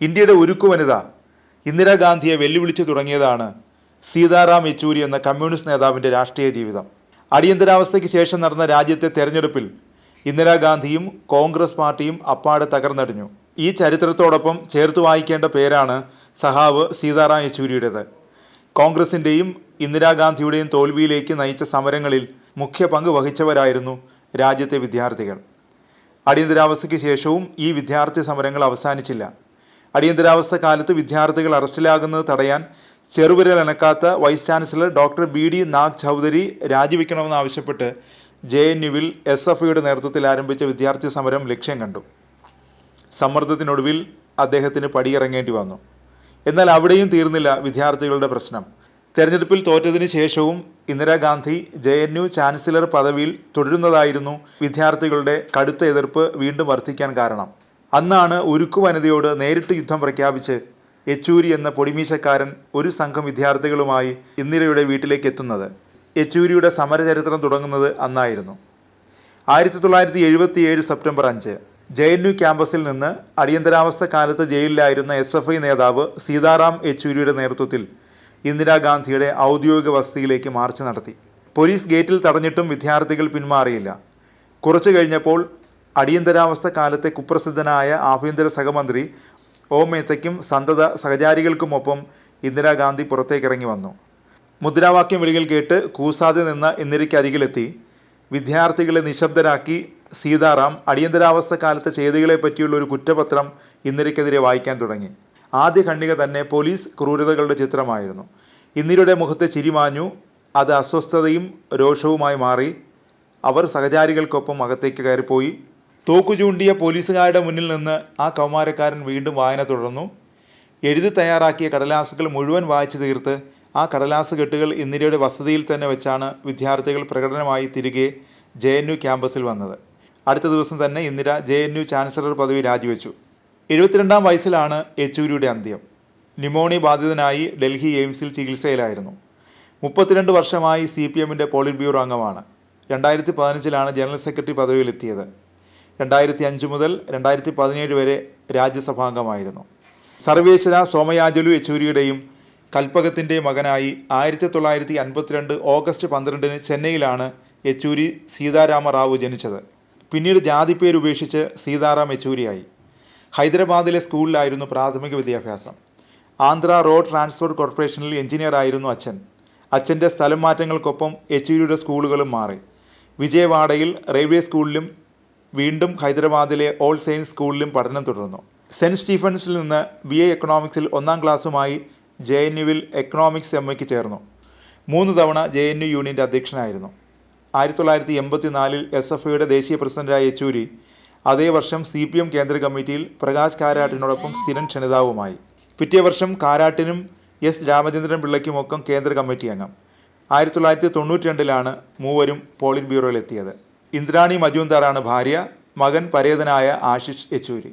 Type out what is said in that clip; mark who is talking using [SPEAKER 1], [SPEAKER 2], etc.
[SPEAKER 1] ഇന്ത്യയുടെ ഉരുക്കു വനിത ഇന്ദിരാഗാന്ധിയെ വെല്ലുവിളിച്ചു തുടങ്ങിയതാണ് സീതാറാം യെച്ചൂരി എന്ന കമ്മ്യൂണിസ്റ്റ് നേതാവിന്റെ രാഷ്ട്രീയ ജീവിതം. അടിയന്തരാവസ്ഥയ്ക്ക് ശേഷം നടന്ന രാജ്യത്തെ തെരഞ്ഞെടുപ്പിൽ ഇന്ദിരാഗാന്ധിയും കോൺഗ്രസ് പാർട്ടിയും അപ്പാടെ തകർന്നടിഞ്ഞു. ഈ ചരിത്രത്തോടൊപ്പം ചേർത്ത് വായിക്കേണ്ട പേരാണ് സഹാവ് സീതാറാം യെച്ചൂരിയുടേത്. കോൺഗ്രസിന്റെയും ഇന്ദിരാഗാന്ധിയുടെയും തോൽവിയിലേക്ക് നയിച്ച സമരങ്ങളിൽ മുഖ്യ പങ്ക് വഹിച്ചവരായിരുന്നു രാജ്യത്തെ വിദ്യാർത്ഥികൾ. അടിയന്തരാവസ്ഥയ്ക്ക് ശേഷവും ഈ വിദ്യാർത്ഥി സമരങ്ങൾ അവസാനിച്ചില്ല. അടിയന്തരാവസ്ഥ കാലത്ത് വിദ്യാർത്ഥികൾ അറസ്റ്റിലാകുന്നത് തടയാൻ ചെറുവിരൽ അനക്കാത്ത vice chancellor doctor B D Nag Chaudhary രാജിവെക്കണമെന്നാവശ്യപ്പെട്ട് J N യുവിൽ എസ് എഫ് ഐയുടെ നേതൃത്വത്തിൽ ആരംഭിച്ച വിദ്യാർത്ഥി സമരം ലക്ഷ്യം കണ്ടു. സമ്മർദ്ദത്തിനൊടുവിൽ അദ്ദേഹത്തിന് പടിയിറങ്ങേണ്ടി വന്നു. എന്നാൽ അവിടെയും തീർന്നില്ല വിദ്യാർത്ഥികളുടെ പ്രശ്നം. തെരഞ്ഞെടുപ്പിൽ തോറ്റതിന് ശേഷവും Indira Gandhi J N U chancellor പദവിയിൽ തുടരുന്നതായിരുന്നു വിദ്യാർത്ഥികളുടെ കടുത്ത എതിർപ്പ് വീണ്ടും വർദ്ധിക്കാൻ കാരണം. അന്നാണ് ഉരുക്കു വനിതയോട് നേരിട്ട് യുദ്ധം പ്രഖ്യാപിച്ച് യെച്ചൂരി എന്ന പൊടിമീശക്കാരൻ ഒരു സംഘം വിദ്യാർത്ഥികളുമായി ഇന്ദിരയുടെ വീട്ടിലേക്ക് എത്തുന്നത്. യെച്ചൂരിയുടെ സമരചരിത്രം തുടങ്ങുന്നത് അന്നായിരുന്നു. ആയിരത്തി തൊള്ളായിരത്തി എഴുപത്തി ഏഴ് സെപ്റ്റംബർ അഞ്ച് ജെ എൻ യു ക്യാമ്പസിൽ നിന്ന് അടിയന്തരാവസ്ഥ കാലത്ത് ജയിലിലായിരുന്ന എസ് എഫ് ഐ നേതാവ് സീതാറാം യെച്ചൂരിയുടെ നേതൃത്വത്തിൽ ഇന്ദിരാഗാന്ധിയുടെ ഔദ്യോഗിക വസതിയിലേക്ക് മാർച്ച് നടത്തി. പോലീസ് ഗേറ്റിൽ തടഞ്ഞിട്ടും വിദ്യാർത്ഥികൾ പിന്മാറിയില്ല. കുറച്ചു കഴിഞ്ഞപ്പോൾ അടിയന്തരാവസ്ഥ കാലത്തെ കുപ്രസിദ്ധനായ ആഭ്യന്തര സഹമന്ത്രി ഓ മേത്തയ്ക്കും സന്തത സഹചാരികൾക്കുമൊപ്പം ഇന്ദിരാഗാന്ധി പുറത്തേക്കിറങ്ങി വന്നു. മുദ്രാവാക്യം വിളികൾ കേട്ട് കൂസാതെ നിന്ന ഇന്ദിരയ്ക്കരികിലെത്തി വിദ്യാർത്ഥികളെ നിശബ്ദരാക്കി സീതാറാം അടിയന്തരാവസ്ഥ കാലത്തെ ചെയ്തികളെ പറ്റിയുള്ള ഒരു കുറ്റപത്രം ഇന്ദിരയ്ക്കെതിരെ വായിക്കാൻ തുടങ്ങി. ആദ്യ ഖണ്ഡിക തന്നെ പോലീസ് ക്രൂരതകളുടെ ചിത്രമായിരുന്നു. ഇന്ദിരയുടെ മുഖത്തെ ചിരിമാഞ്ഞു അത് അസ്വസ്ഥതയും രോഷവുമായി മാറി. അവർ സഹചാരികൾക്കൊപ്പം അകത്തേക്ക് കയറിപ്പോയി. തോക്കു ചൂണ്ടിയ പോലീസുകാരുടെ മുന്നിൽ നിന്ന് ആ കൗമാരക്കാരൻ വീണ്ടും വായന തുടർന്നു. എഴുതി തയ്യാറാക്കിയ കടലാസുകൾ മുഴുവൻ വായിച്ചു തീർത്ത് ആ കടലാസ് കെട്ടുകൾ ഇന്ദിരയുടെ വസതിയിൽ തന്നെ വെച്ചാണ് വിദ്യാർത്ഥികൾ പ്രകടനമായി തിരികെ ജെ എൻ യു ക്യാമ്പസിൽ വന്നത്. അടുത്ത ദിവസം തന്നെ Indira J N U chancellor പദവി രാജിവെച്ചു. എഴുപത്തിരണ്ടാം വയസ്സിലാണ് യെച്ചൂരിയുടെ അന്ത്യം. ന്യൂമോണിയ ബാധിതനായി ഡൽഹി എയിംസിൽ ചികിത്സയിലായിരുന്നു. മുപ്പത്തിരണ്ട് വർഷമായി സി പി എമ്മിന്റെ പോളിറ്റ് ബ്യൂറോ അംഗമാണ്. രണ്ടായിരത്തി പതിനഞ്ചിലാണ് ജനറൽ സെക്രട്ടറി പദവിയിലെത്തിയത്. രണ്ടായിരത്തി അഞ്ച് മുതൽ രണ്ടായിരത്തി പതിനേഴ് വരെ രാജ്യസഭാംഗമായിരുന്നു. സർവേശ്വര സോമയാജുലു യെച്ചൂരിയുടെയും കൽപ്പകത്തിന്റെ മകനായി ആയിരത്തി തൊള്ളായിരത്തി അൻപത്തിരണ്ട് ഓഗസ്റ്റ് പന്ത്രണ്ടിന് ചെന്നൈയിലാണ് യെച്ചൂരി സീതാരാമ റാവു ജനിച്ചത്. പിന്നീട് ജാതിപ്പേര് ഉപേക്ഷിച്ച് സീതാറാം യെച്ചൂരിയായി. ഹൈദരാബാദിലെ സ്കൂളിലായിരുന്നു പ്രാഥമിക വിദ്യാഭ്യാസം. ആന്ധ്ര റോഡ് ട്രാൻസ്പോർട്ട് കോർപ്പറേഷനിൽ എഞ്ചിനീയറായിരുന്നു അച്ഛൻ. അച്ഛന്റെ സ്ഥലം മാറ്റങ്ങൾക്കൊപ്പം യെച്ചൂരിയുടെ സ്കൂളുകളും മാറി. വിജയവാഡയിൽ റെയിൽവേ സ്കൂളിലും വീണ്ടും ഹൈദരാബാദിലെ ഓൾ സെയിൻസ് സ്കൂളിലും പഠനം തുടർന്നു. സെന്റ് സ്റ്റീഫൻസിൽ നിന്ന് ബി എ എക്കണോമിക്സിൽ ഒന്നാം ക്ലാസ്സുമായി ജെ എൻ യുവിൽ എക്കണോമിക്സ് എം എയ്ക്ക് ചേർന്നു. മൂന്ന് തവണ ജെ എൻ യു യൂണിയന്റെ അധ്യക്ഷനായിരുന്നു. ആയിരത്തി തൊള്ളായിരത്തി എൺപത്തി നാലിൽ എസ് എഫ് ഐയുടെ ദേശീയ പ്രസിഡന്റായ യെച്ചൂരി അതേ വർഷം സി പി എം കേന്ദ്ര കമ്മിറ്റിയിൽ പ്രകാശ് കാരാട്ടിനോടൊപ്പം സ്ഥിരം ക്ഷണിതാവുമായി പിറ്റേ വർഷം കാരാട്ടിനും എസ് രാമചന്ദ്രൻ പിള്ളയ്ക്കുമൊപ്പം കേന്ദ്ര കമ്മിറ്റി അംഗം. ആയിരത്തി തൊള്ളായിരത്തി തൊണ്ണൂറ്റി രണ്ടിലാണ് മൂവരും പോളിറ്റ് ബ്യൂറോയിലെത്തിയത്. ഇന്ദ്രാണി മജുംദാറാണ് ഭാര്യ. മകൻ പരേതനായ ആശിഷ് യെച്ചൂരി.